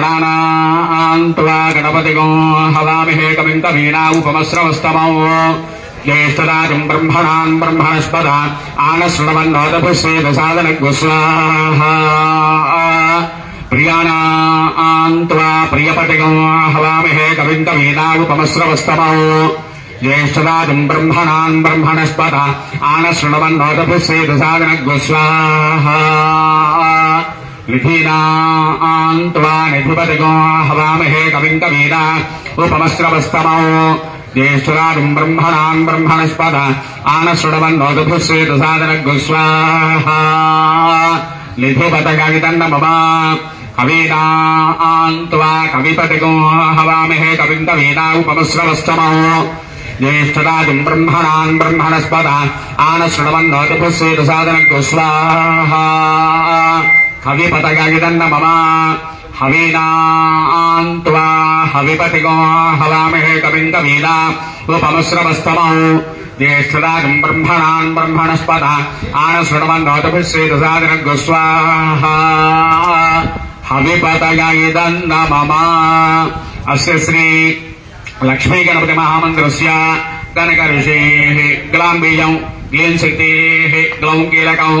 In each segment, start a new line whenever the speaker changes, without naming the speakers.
त्वा गणपतिगो हवामिहेकमिन्दवीना उपमस्रवस्तमौ ज्येष्ठदाजम् ब्रह्मणान् ब्रह्मणस्पदा आनश्रवन्नोदपुश्वेदसादनग्स्वाहा प्रियाणाम् त्वा प्रियपतिगो हवामिहेकमिन्दवीना उपमस्रवस्तमौ ज्येष्ठदाजम् ब्रह्मणान् ब्रह्मणस्पदा आनशृण्वन्नोदपुश्वेदसादनग्स्वाहा నిధీనాన్వా నిధిపతిగో హవామహే కవిం కవీనా ఉపమశ్రవస్తమో జ్యేష్ఠరాజం బ్రహ్మణాన్ బ్రహ్మణస్పద ఆనశ్రుడవన్నోదుభుశ్వేత సాధన గుస్వాహ నిధిపత కవితన్న మమా కవీనాన్వా కవిపతిగో హవామహే కవిం కవీనా ఉపమశ్రవస్తమో జ్యేష్ఠరాజం బ్రహ్మణాన్ బ్రహ్మణస్పద ఆనశ్రుడవన్నోదుభుశ్వేత సాధన గుస్వాహ हविपतगिदन्न मम हवीनान्त्वा हविपतिगो हवामहे कविम् कवीना उपमस्रवस्तमौ ज्येष्ठदागम् ब्रह्मणान् ब्रह्मणस्पद आन आनशृण्वन्नोतभिः श्रीदशादिनगुस्वाहा हविपतगिदन्न मम अस्य श्री लक्ष्मीगणपति महामन्त्रस्य कनकऋषेः ग्लाम् बीजौ ग्लीं शक्तेः ग्लौं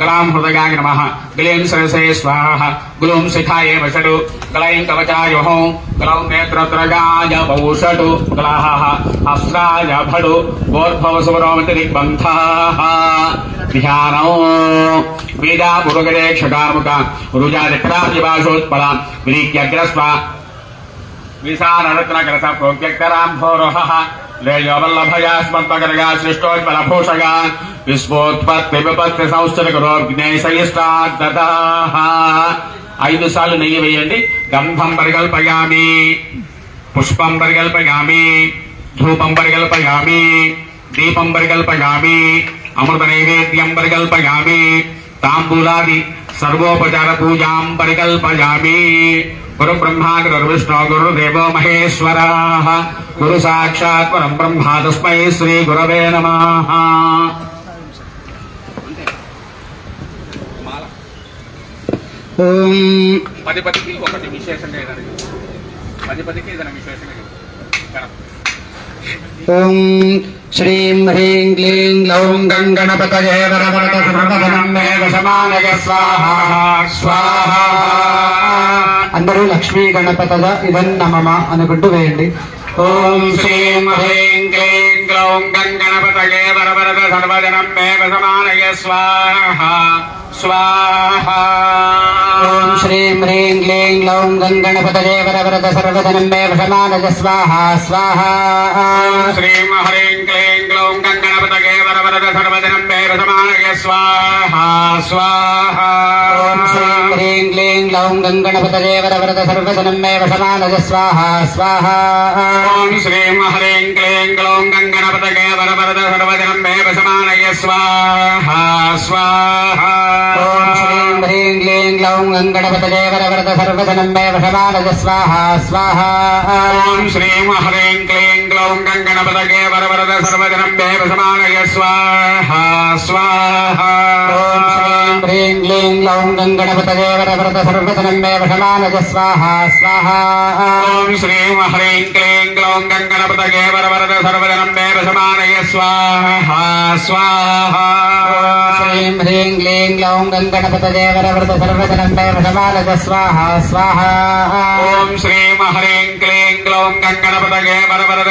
గళాం హృదయాయ నమ గలేం సరసే స్వాహ గులం శిఖాయే వషడు గలయం కవచాయోహ గలౌ నేత్రత్రయాయ పౌషడు గలాహ హస్రాయ భడు గోర్భవ సుమరోమతి దిగ్బంధ ధ్యానం వేదా పురుగరే క్షకాముక రుజా నిక్రాజీవాసోత్పల విరీక్యగ్రస్వ విశారత్నకరస ప్రోగ్యక్తరాంభోరోహ लेजोवल्लभयास्मत्मकरया सृष्टोज्वलभूषया విశ్వోత్పత్తి విపత్తి సంస్థలకు ఐదు సార్లు నెయ్యి వేయండి గంధం పరికల్పయామి పుష్పం పరికల్పయామి ధూపం పరికల్పయామి దీపం పరికల్పయామి అమృత నైవేద్యం పరికల్పయామి తాంబూలాది సర్వోపచార పూజాం పరికల్పయామి గురు బ్రహ్మా గురుర్విష్ణు గురుదేవో మహేశ్వర గురు సాక్షాత్ పరం బ్రహ్మా తస్మై శ్రీ గురవే నమ పది పదికి ఒకటి విశేషం పది పదికి ఓం శ్రీం హ్రీం క్లీం లౌం స్వాహ స్వాహ అందరూ లక్ష్మీ ఇవన్ ఇదన్నమమ అనుకుంటూ వేయండి ఓం శ్రీం హ్రీం క్లీం క్లౌం గం గణపతగే వరవరద సర్వజనం మే వసమానయ స్వాహ స్వాహ ఓం శ్రీం హ్రీం క్లీం గ్లౌం వరవరద సర్వజనం స్వాహ స్వాహ శ్రీం హ్రీం క్లీం सर्वजनमेव समानज स्वाहा स्वाहा ॐ श्रीं हरें क्लीं ग्लौं गङ्गणपतगे वरवरद सर्वजनमेव समानय स्वाहा स्वाहा ॐ श्रीं ह्रीं क्लीं ग्लौं गङ्गणपतगे वरवरद सर्वजनमेव समानज स्वाहा स्वाहा ॐ श्रीं हरें क्लीं ఓం గంగణపతకే వరవరద సర్వజనం దేవ సమానయ స్వాహా స్వాహా ఓం హ్రీం క్లీం లౌం గంగణపతకే వరవరద సర్వజనం దేవ సమానయ స్వాహా స్వాహా ఓం శ్రీం హ్రీం క్లీం లౌం గంగణపతకే వరవరద సర్వజనం దేవ సమానయ స్వాహా స్వాహా ह्रीं ह्रीं क्लीं ग्लौं गङ्गणपतदेवरवृत सर्वजनम्बे भगवानज स्वाहा स्वाहा ॐ श्रीं ह्रीं क्लीं ग्लौं गङ्गणपतदेवरवरद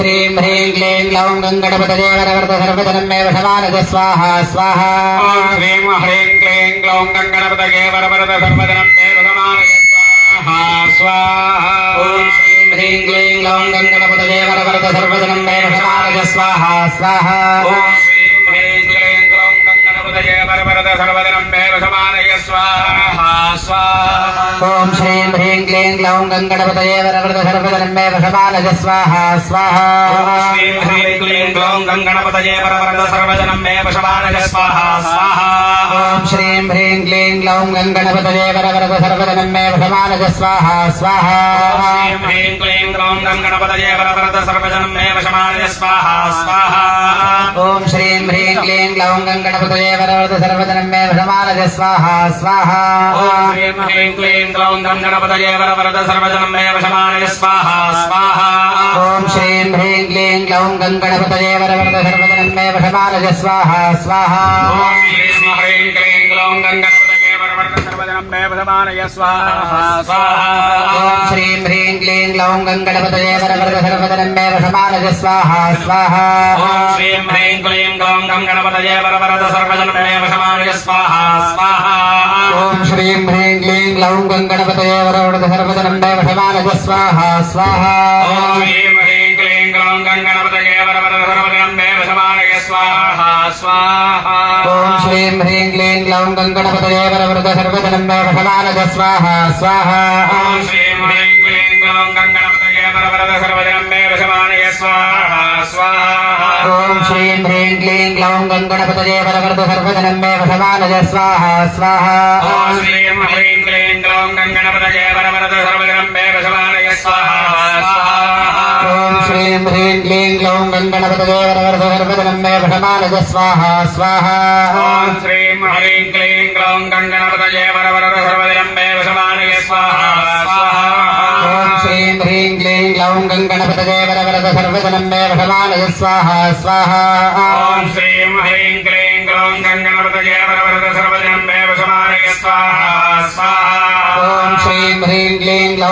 श्रीं ह्रीं क्लीं लौं गङ्गणपतदेवरवर्त सर्वजनमेव शमानज स्वाहा स्वाहा श्रीं ह्रीं क्लीं ग्लौं गङ्गणपतये वरवरद सर्वजनमेव शमानज स्वाहा स्वाहा ह्रीं ह्रीं क्लीं ग्लौं गङ्गणपतये वरवरद सर्वजनमेव शमानज स्वाहा स्वाहा सर्वदा सर्वदिनं मे वसमानय स्वाहा स्वाहा ॐ श्रीं ह्रीं क्लीं ग्लौं गङ्गणपतये वरवृत सर्वदिनं मे वसमानय स्वाहा स्वाहा श्रीं ह्रीं क्लीं ग्लौं गङ्गणपतये वरवृत सर्वदिनं मे वसमानय स्वाहा स्वाहा ॐ श्रीं ह्रीं क्लीं ग्लौं गङ्गणपतये वरवृत सर्वदिनं मे वसमानय स्वाहा स्वाहा श्रीं ह्रीं क्लीं ग्लौं गङ्गणपतये वरवृत सर्वदिनं मे वसमानय स्वाहा स्वाहा ॐ श्रीं ह्रीं क्लीं ग्लौं गङ्गणपतये वरवृत सर्वदिनं मे भ्रमाणज स्वाहा स्वाहा ॐ ह्रीं क्लीं ग्लौं धं गणपतये वरवरद सर्वजनं मे भ्रमाणज स्वाहा स्वाहा ॐ श्रीं ह्रीं क्लीं ग्लौं गं गणपतये वरवरद सर्वजनं मे भ्रमाणज स्वाहा स्वाहा ॐ ह्रीं क्लीं ग्लौं गं श्रीं ह्रीं क्लीं ग्लौं गङ्गणपतये वरवरदसर्वदनं मे वसमानज स्वाहा स्वाहा श्रीं ह्रीं क्लीं ग्लौं गङ्गणपतये वरवरदसर्वदनं मे वसमानज स्वाहा स्वाहा ॐ श्रीं ह्रीं क्लीं ग्लौं गङ्गणपतये वरवरदसर्वदनं मे वसमानज स्वाहा स्वाहा ॐ ह्रीं ह्रीं स्वाहा स्वाहा ॐ श्रीं ह्रीं क्लीं ग्लौं गङ्गणपतये वरवृत सर्वदनन्द फलानज स्वाहा स्वाहा ॐ श्रीं ह्रीं क्लीं ग्लौं गङ्गणपतये वरवृत सर्वजनन्दे वशमानय स्वाहा स्वाहा ॐ श्रीं ह्रीं क्लीं ग्लौं गङ्गणपतये वरवृत सर्वजनन्दे वशमानज स्वाहा स्वाहा ॐ श्रीं ह्रीं क्लीं ग्लौं गङ्गणपतये वरवृत सर्वजनन्दे वशमानय स्वाहा स्वाहा श्रीं ह्रीं क्लीं ग्लौं गङ्गणपतदेवरवरसहर्वदनन्दे भटमानज स्वाहा स्वाहा ॐ श्रीं ह्रीं क्लीं ग्लौं गङ्गणपतये वरवरसर्वदनन्दे भटमानज स्वाहा स्वाहा ॐ श्रीं ह्रीं क्लीं ग्लौं गङ्गणपतये वरवरसर्वदनन्दे भटमानज स्वाहा स्वाहा ॐ श्रीं ह्रीं क्लीं ग्लौं गङ्गणपतये वरवरसर्वदनन्दे भटमानज स्वाहा स्वाहा ॐ श्रीं ह्रीं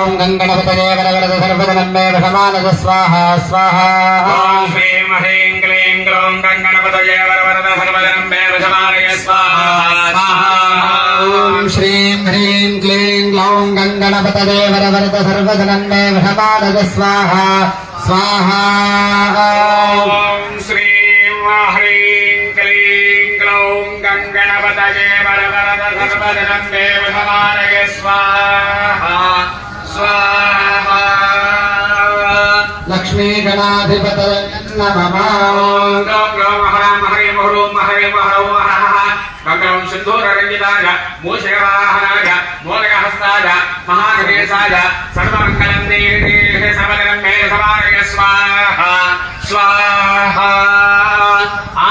ॐ गङ्गणपतये वरवरद सर्वगणन्मे भगमानज स्वाहा स्वाहा ॐ श्रीं ह्रीं क्लीं ग्लौं गङ्गणपतये वरवरद सर्वगणन्मे भगमानय स्वाहा स्वाहा ॐ श्रीं ह्रीं क्लीं ग्लौं गङ्गणपतये वरवरद सर्वगणन्मे भगमानज स्वाहा स्वाहा ॐ श्रीं ह्रीं क्लीं ग्लौं गङ्गणपतये वरवरद सर्वगणन्मे भगमानय स्वाहा లక్ష్మీగణాధిపత మంగళం సింధూరరంజితాయ మూషికవాహనాయ మూలకహస్తాయ మహాగణేశాయ సర్వమంగళం సమగరం మే సమాగయ స్వాహ స్వాహ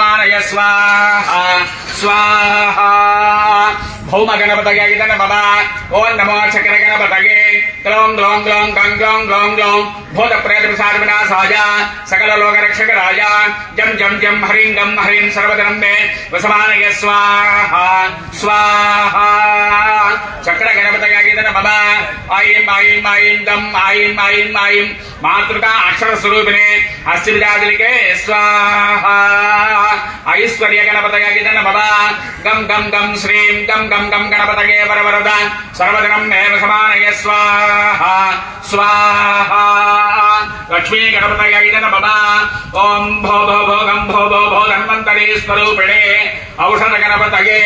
గణపతమానయ స్వాహ స్వాహ భౌమ గణపతయ ఇదన మమ ఓం నమో చక్ర గణపతయే क्लौं ग्लौं ग्लौं गं ग्लौं ग्लौं ग्लौं भूत प्रेत प्रसाद विनाशाय सकल लोक रक्षक राजा जम जम जम हरिं गम हरिं सर्वधर्म में वसमान ये स्वाहा स्वाहा चक्र गणपत गीतन मम आई माई माई गम ऐं माई ऐं मातृका अक्षर स्वरूप ने स्वरूपिणे हस्तिजाजलिके स्वाहा ऐश्वर्य गणपत गीतन मम गम गम गम श्रीं गम गम गम के गणपतये सर्वधर्म में वसमान ये स्वाहा स्वाह स्वाह लक्ष्मी गणपतये नमः ॐ भो भो भो गं भो भो भो धन्वन्तरे स्वरूपिणे औषध गणपतये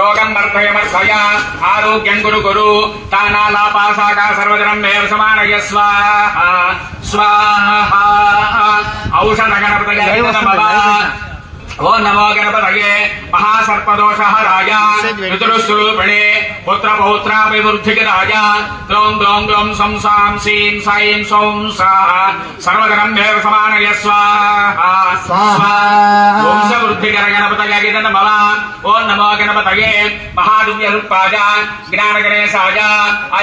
रोगं वर्धयमर्थय आरोग्यं गुरु गुरु तानालापाशाखा सर्वजनं मे समानय स्वाहा स्वाहा औषध गणपतये नमः ఓ నమో గణపతయే మహాసర్పదోష రాజా పితృస్వరూపిణే పుత్ర పౌత్రాభివృద్ధికి రాజా ద్రౌం ద్రౌం ద్రౌం సం సాం సీం సాయిం సౌం సా సర్వధనం దేవ సమానయ వంశవృద్ధికర గణపతయ నమల ఓ నమో గణపతయే మహాదివ్య రూపాయ జ్ఞాన గణేశాయ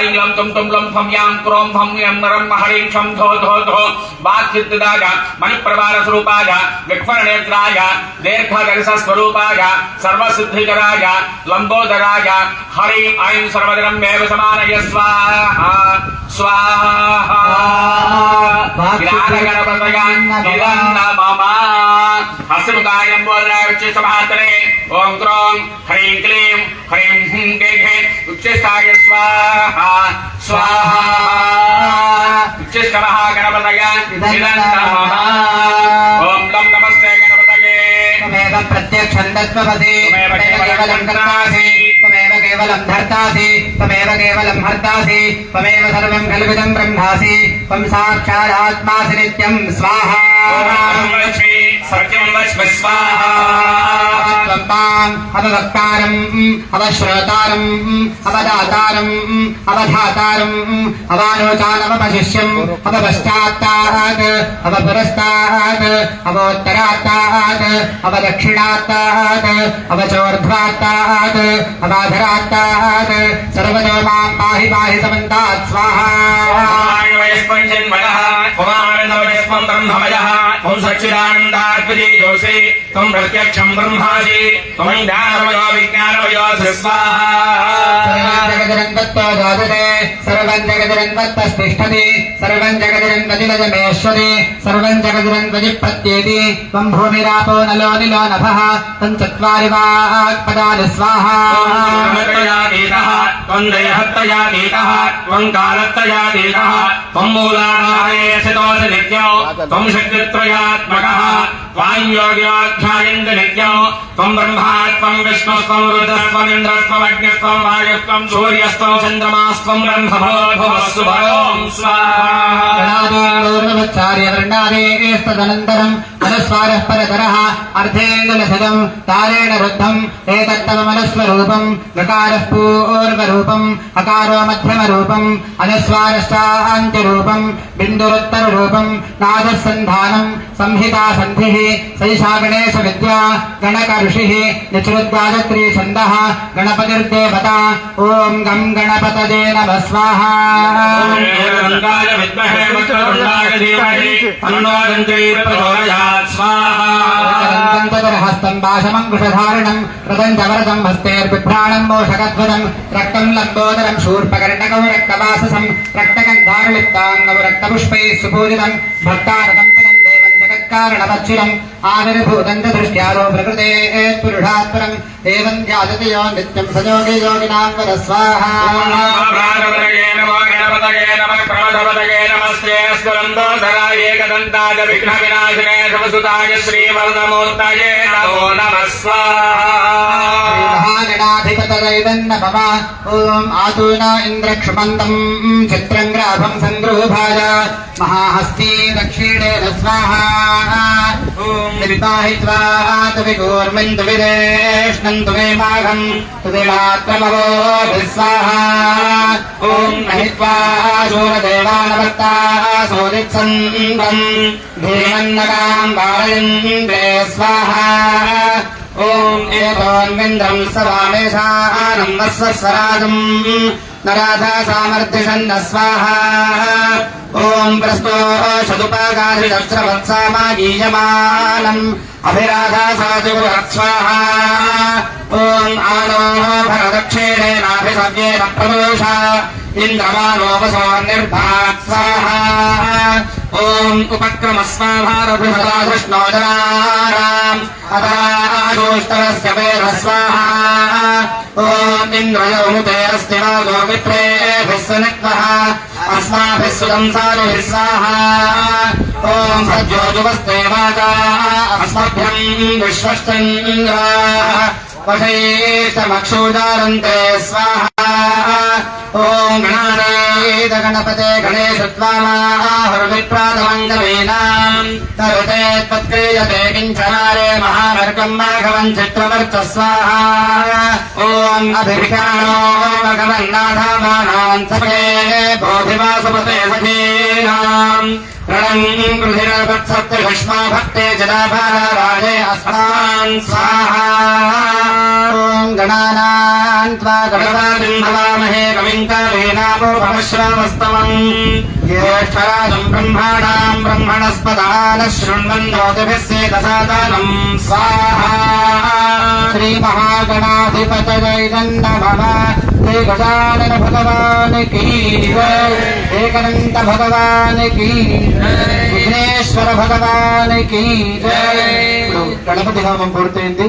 ఐం లం తుం తుం లం ఫం యాం క్రోం ఫం నరం హరిం క్షం ధో ధో ధో వాక్సిద్ధాయ మణిప్రభార స్వరూపాయ విక్వర నేత్రాయ दीर्घदर्श स्वरूपाय सर्वसिद्धिकराय लंबोदराय हरि ऐं सर्वदरमेव समानय स्वाहा स्वाहा हस्तमुखायंबोधराय ओं क्रों ह्रीं क्लीं ह्रीं हुं स्वाहा स्वाहा केवलम् हर्तासी त्वमेव सर्वम् ब्रह्मासी तम त्वम् साक्षादात्मासि नित्यम् स्वाहा అవదత్తారం అవశ్రోతారం అవదాతారం అవధాతారం అవానోచానవపశిష్యం అవపశ్చాత్తాత్ అవపురస్తాత్ అవోత్తరాత్తాత్ అవదక్షిణాత్తాత్ అవచోర్ధ్వాత్తాత్ అవాధరాత్తాత్ సర్వతో మాం పాహి పాహి సమంతాత్ స్వాహా బ్రహ్మయ ब्रह्मार्पजे जोषे त्वं प्रत्यक्षं ब्रह्माजे त्वं ज्ञानमयो विज्ञानमयो स्वाहागतिरन्वत्तोदते सर्वं जगतिरन्वत्तस्तिष्ठति सर्वं जगतिरन्वतिलजमेश्वरे सर्वं जगतिरन्वतिप्रत्येति त्वं भूमिरापो नलो निलो नभः त्वं चत्वारि वाक्पदानि स्वाहा त्वं देहत्तया नीतः त्वं कालत्तया नीतः त्वं मूलानारेशितोऽसि नित्यो त्वं शक्तित्रयात्मकः वायुयोग्योध्यायन्दनित्यो त्वम् ब्रह्मा त्वम् विष्णुस्त्वम् रुद्रस्त्वमिन्द्रस्त्वमग्निस्त्वम् वायुस्त्वम् सूर्यस्त्वम् चन्द्रमास्त्वम् ब्रह्मभो भवस्तु తారేణోచ్చార్యవృండాదేస్తదనంతరం మనస్వారः परतरः అర్థేణ లసదం తారేణ రుద్ధం ఏతత్తమనస్వరూపం ఋకారः పూర్వరూపం అకారో మధ్యమరూపం అనస్వారశ్చాంత్యరూపం బిందురుత్తరూపం నాదసంధానం సంహితా సంధిः సైషా గణేశ విద్యా గణక ఋషిः నిచురుద్వాదత్రీ ఛందः గణపతిర్దేవత ఓం గం గణపతదే నమ స్వాహా गङ्गाय विद्महे वक्रतुण्डाय धीमहि तन्नो गङ्गे प्रचोदयात् स्वाहा कृषधारणम् रतम् च वरदम् हस्तेर्बिभ्राणम् मोषकध्वरम् रक्तम् लम्बोदरम् शूर्पकर्णकौ रक्तवाससम् रक्तगन्धारलिप्ताङ्गौ रक्तपुष्पैः सुपूजितम् भक्तारकम् पिनम् देवम् जगत्कारणमच्युरम् आविर्भूतम् च दृष्ट्यारो प्रकृते पुरुषात्परम् एवम् जातति यो नित्यम् सयोगि योगिनाम् वरस्वाहा सर्वतये नमस्ते स्फुरन्दोधराये कदन्ताय विघ्नविनाशिने समसुताय श्रीवरदमूर्तये नमो नमः स्वाहाधिपतदैवन्नमः ॐ आतूना इन्द्रक्षमन्तम् चित्रम् ग्राभम् सङ्गृहाय महाहस्ती दक्षिणेन स्वाहा ॐ निर्वाहित्वा तुविगोर्मिन्दु विदेष्णन्तु मे माघम् तुविमात्रमवो स्वाहा ॐ महित्वा शूरदेव देवानवत्तासोदित्सम्बम् भूमन्नकाम् वारयन्ते स्वाहा ॐ एतोन्विन्द्रम् स वामेशानम् वस्वस्वराजम् न राधा सामर्थिषन्न स्वाहा ॐ प्रस्तोषदुपागाधिरस्त्रवत्सामागीयमानम् अभिराधा साधुवत् स्वाहा ॐ आनो भरदक्षिणेन स्वर्गे प्रदोष इन्द्रमानोपसोर्निर्भात्साः ॐ उपक्रमस्वाभारभृहता कृष्णोदराम् अदारोष्टरस्य वेदस्वाहा ॐ इन्द्रयोमुते अस्ति वा गोमित्रेभिः सुनिक्तः अस्माभिः सुदंसारिभिः स्वाहा ॐ सज्जोजुवस्ते वागा अस्मभ्यम् विश्वश्चन्द्राः वशये समक्षोदारन्ते स्वाहा ॐ गणादेद गणपते गणेश त्वामाहुर्विप्रातमङ्गमेनाम् तरुते त्वत्क्रियते किञ्चनारे महामर्गम् माघवम् चित्रवर्च स्वाहा ॐ अभिभिषाणो भगवन्नाथामानाम् सपे बोधिवासुपते सखीनाम् प्रणम् गृहिरवत्सत्त्वभीष्मा भक्ते जदाभाराजे अस्मान् स्वाहा गणाना त्वा गणसादिन्भवामहे कविङ्करेणापोपमश्रावस्तवम् ज्येष्ठराजम् ब्रह्माणाम् ब्रह्मणस्पदानः शृण्वन् ज्योतिभिः सेदसादानम् स्वाहा श्रीमहागणाधिपतजैदन्नमः हे गजानन भगवान् की एकदन्त भगवान् की విఘ్నేశ్వర భగవానికి గణపతి హోమం పూర్తయింది